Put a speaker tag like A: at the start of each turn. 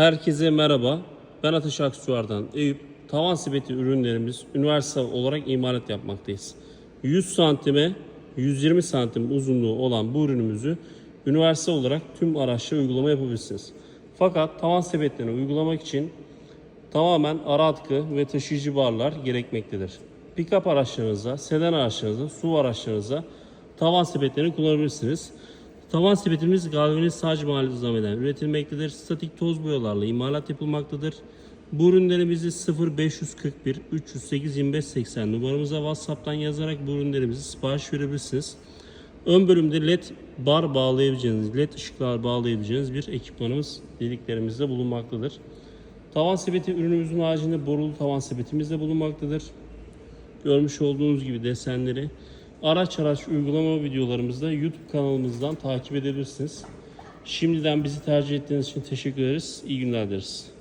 A: Herkese merhaba. Ben Ateş Aksuar'dan Eyüp. Tavan sepeti ürünlerimiz üniversite olarak imalat yapmaktayız. 100 santime 120 santim uzunluğu olan bu ürünümüzü üniversite olarak tüm araçla uygulama yapabilirsiniz. Fakat tavan sepetlerini uygulamak için tamamen ara atkı ve taşıyıcı barlar gerekmektedir. Pikap araçlarınıza, sedan araçlarınıza, su araçlarınıza tavan sepetlerini kullanabilirsiniz. Tavan sepetimiz galvaniz sadece malzemeden üretilmektedir. Statik toz boyalarla imalat yapılmaktadır. Bu ürünlerimizi 0541 308 25 80 numaramıza WhatsApp'tan yazarak bu ürünlerimizi sipariş verebilirsiniz. Ön bölümde led bar bağlayabileceğiniz, led ışıklar bağlayabileceğiniz bir ekipmanımız deliklerimizde bulunmaktadır. Tavan sepeti ürünümüzün haricinde borulu tavan sepetimiz de bulunmaktadır. Görmüş olduğunuz gibi desenleri araç araç uygulama videolarımızda YouTube kanalımızdan takip edebilirsiniz. Şimdiden bizi tercih ettiğiniz için teşekkür ederiz. İyi günler dileriz.